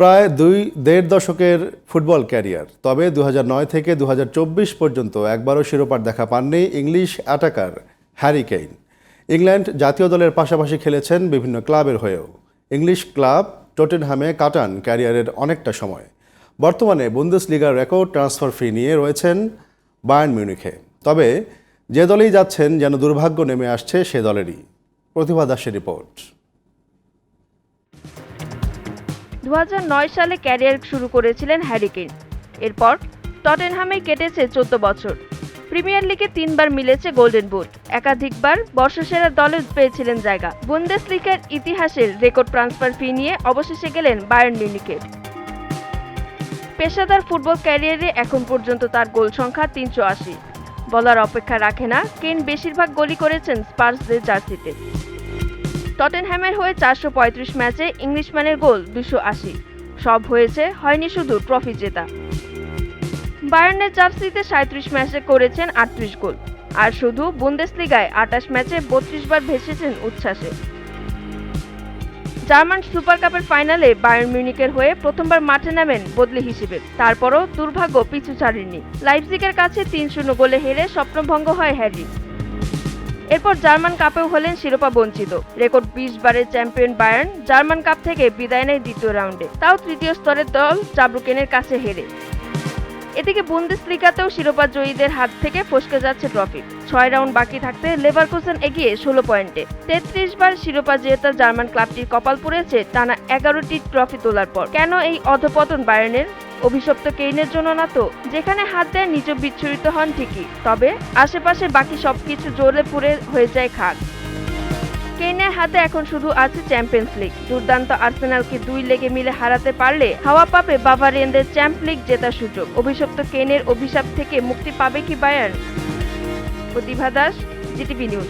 প্রায় দুই, দেড় দশকের ফুটবল ক্যারিয়ার। তবে দু নয় থেকে দু হাজার চব্বিশ পর্যন্ত একবারও শিরোপার দেখা পাননি English attacker Harry Kane. England জাতীয় দলের পাশাপাশি খেলেছেন বিভিন্ন ক্লাবের হয়েও। ইংলিশ ক্লাব টোটেনহামে কাটান ক্যারিয়ারের অনেকটা সময়। বর্তমানে বুন্দেসলিগার রেকর্ড ট্রান্সফার ফি নিয়ে রয়েছেন বায়ার্ন মিউনিখে। তবে যে দলেই যাচ্ছেন, যেন দুর্ভাগ্য নেমে আসছে সে দলেরই। প্রতিভা দাসের রিপোর্ট। দু হাজার নয় সালে ক্যারিয়ার শুরু করেছিলেন হ্যারি কেইন। এরপর টটেনহামে কেটেছে চোদ্দ বছর। প্রিমিয়ার লিগে তিনবার মিলেছে গোল্ডেন বুট। একাধিকবার বর্ষসেরা দলে পেয়েছিলেন জায়গা। বুন্দেসলিগার ইতিহাসের রেকর্ড ট্রান্সফার ফি নিয়ে অবশেষে গেলেন বায়ার্ন মিউনিকে পেশাদার ফুটবল ক্যারিয়ারে এখন পর্যন্ত তার গোল সংখ্যা তিনশো আশি। বলার অপেক্ষা রাখে না কেন বেশিরভাগ গোলই করেছেন স্পার্সদের জার্সিতে। টটেনহ্যামের হয়ে চারশো পঁয়ত্রিশ ম্যাচে ইংলিশম্যানের গোল দুশো আশি। সব হয়েছে, হয়নি শুধু ট্রফি জেতা। বায়ার্নের জার্সিতে সাঁত্রিশ ম্যাচে করেছেন আটত্রিশ গোল। আর শুধু বুন্দেসলিগায় আটাশ ম্যাচে বত্রিশ বার ভেসেছেন উচ্ছ্বাসে। জার্মান সুপার কাপের ফাইনালে বায়ার্ন মিউনিকের হয়ে প্রথমবার মাঠে নামেন বদলি হিসেবে। তারপরও দুর্ভাগ্য পিছু ছাড়েনি লাইপজিগের কাছে তিন শূন্য গোলে হেরে স্বপ্নভঙ্গ হয় হ্যারি এরপর জার্মান কাপেও হলেন শিরোপা বঞ্চিত। রেকর্ড বিশ বারের চ্যাম্পিয়ন বায়ার্ন জার্মান কাপ থেকে বিদায় নেয় দ্বিতীয় রাউন্ডে। তাও তৃতীয় স্তরের দল চাবরুকেনের কাছে হেরে। এদিকে বুন্দেসলিগাতেও শিরোপা জয়ীদের হাত থেকে ফসকে যাচ্ছে ট্রফি। ছয় রাউন্ড বাকি থাকতে লেভারকুসেন এগিয়ে ষোলো পয়েন্টে। তেত্রিশ বার শিরোপা জেতা জার্মান ক্লাবটির কপাল পুড়েছে টানা এগারোটি ট্রফি তোলার পর। কেন এই অধপতন বায়ার্নের? অভিশপ্ত কেইনের জন্য না তো? যেখানে হাত দেয় নিজ বিচ্ছুরিত হন ঠিকই। তবে আশেপাশে বাকি সবকিছু জোরে পুড়ে হয়ে যায় খাক কেইনের হাতে এখন শুধু আছে চ্যাম্পিয়ন্স লিগ। দুর্দান্ত আর্সেনালকে দুই লেগে মিলে হারাতে পারলে হাওয়া পাবে বাভারিয়ানদের চ্যাম্প লিগ জেতার সুযোগ। অভিশপ্ত কেনের অভিশাপ থেকে মুক্তি পাবে কি Bayern? Pratibha Das GTV news.